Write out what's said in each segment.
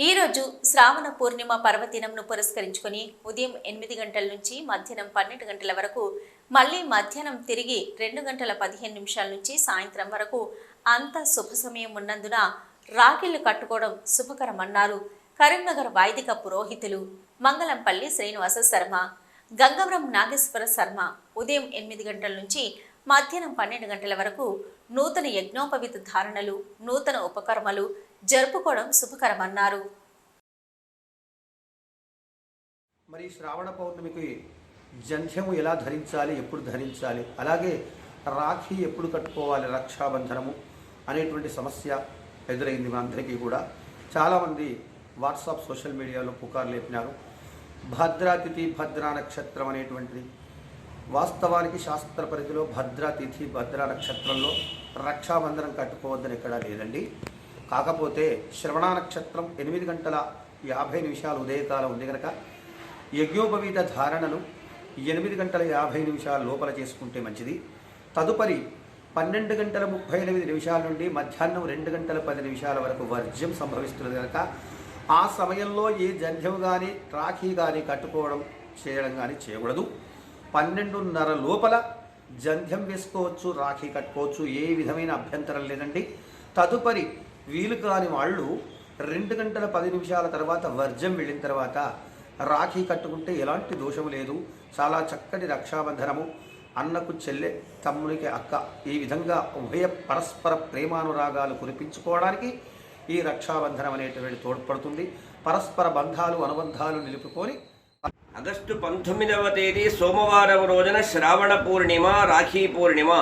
ఈరోజు శ్రావణ పూర్ణిమ పర్వదినంను పురస్కరించుకొని ఉదయం ఎనిమిది గంటల నుంచి మధ్యాహ్నం పన్నెండు గంటల వరకు మళ్ళీ మధ్యాహ్నం తిరిగి రెండు గంటల పదిహేను నిమిషాల నుంచి సాయంత్రం వరకు అంత శుభ సమయం ఉన్నందున రాఖీలు కట్టుకోవడం శుభకరమన్నారు కరీంనగర్ వైదిక పురోహితులు మంగళంపల్లి శ్రీనివాస శర్మ గంగవరం నాగేశ్వర శర్మ. ఉదయం ఎనిమిది గంటల నుంచి మధ్యాహ్నం పన్నెండు గంటల వరకు నూతన యజ్ఞోపవిత ధారణలు నూతన ఉపకర్మలు జరుపుకోవడం శుభకరమన్నారు. మరి శ్రావణ పౌర్ణమికి జంధ్యము ఎలా ధరించాలి ఎప్పుడు ధరించాలి అలాగే రాఖీ ఎప్పుడు కట్టుకోవాలి రక్షాబంధనము అనేటువంటి సమస్య ఎదురైంది మనందరికీ కూడా. చాలామంది వాట్సాప్ సోషల్ మీడియాలో పుకారు లేపినారు. భద్రాతిథి భద్రా నక్షత్రం అనేటువంటిది. వాస్తవానికి శాస్త్ర పరిధిలో భద్రాతిథి భద్రా నక్షత్రంలో రక్షాబంధనం కట్టుకోవద్దని ఎక్కడా లేదండి. కాకపోతే శ్రవణ నక్షత్రం ఎనిమిది గంటల యాభై నిమిషాలు ఉదయకాలం ఉంది కనుక యజ్ఞోపవీత ధారణను ఎనిమిది గంటల యాభై నిమిషాల లోపల చేసుకుంటే మంచిది. తదుపరి పన్నెండు గంటల ముప్పై ఎనిమిది నిమిషాల నుండి మధ్యాహ్నం రెండు గంటల పది నిమిషాల వరకు వర్జ్యం సంభవిస్తుంది కనుక ఆ సమయంలో ఏ జంధ్యం కానీ రాఖీ కానీ కట్టుకోవడం చేయడం కానీ చేయకూడదు. పన్నెండున్నర లోపల జంధ్యం వేసుకోవచ్చు రాఖీ కట్టుకోవచ్చు ఏ విధమైన అభ్యంతరం లేదండి. తదుపరి వీలు కాని వాళ్ళు రెండు గంటల పది నిమిషాల తర్వాత వర్జం వెళ్ళిన తర్వాత రాఖీ కట్టుకుంటే ఎలాంటి దోషం లేదు. చాలా చక్కటి రక్షాబంధనము. అన్నకు చెల్లె తమ్మునికి అక్క ఈ విధంగా ఉభయ పరస్పర ప్రేమానురాగాలు కురిపించుకోవడానికి ఈ రక్షాబంధనం అనేటువంటి తోడ్పడుతుంది. పరస్పర బంధాలు అనుబంధాలు నిలుపుకొని ఆగస్టు పంతొమ్మిదవ తేదీ సోమవారం రోజున శ్రావణ పూర్ణిమ రాఖీ పూర్ణిమ.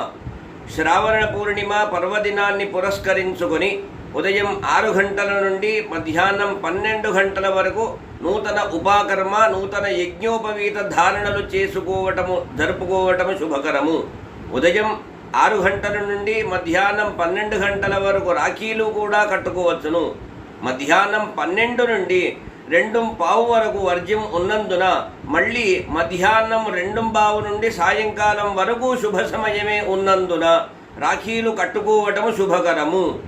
శ్రావణ పూర్ణిమ పర్వదినాన్ని పురస్కరించుకొని ఉదయం ఆరు గంటల నుండి మధ్యాహ్నం పన్నెండు గంటల వరకు నూతన ఉపాకర్మ నూతన యజ్ఞోపవీత ధారణలు చేసుకోవటము జరుపుకోవటము శుభకరము. ఉదయం ఆరు గంటల నుండి మధ్యాహ్నం పన్నెండు గంటల వరకు రాఖీలు కూడా కట్టుకోవచ్చును. మధ్యాహ్నం పన్నెండు నుండి రెండు పావు వరకు వర్జ్యం ఉన్నందున మళ్ళీ మధ్యాహ్నం రెండు పావు నుండి సాయంకాలం వరకు శుభ సమయమే ఉన్నందున రాఖీలు కట్టుకోవటము శుభకరము.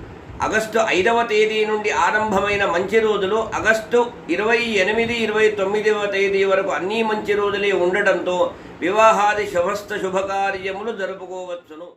ఆగస్టు ఐదవ తేదీ నుండి ఆరంభమైన మంచి రోజులు ఆగస్టు ఇరవై ఎనిమిది ఇరవై తొమ్మిదవ తేదీ వరకు అన్నీ మంచి రోజులే ఉండటంతో వివాహాది శుభస్థ శుభకార్యములు జరుపుకోవచ్చును.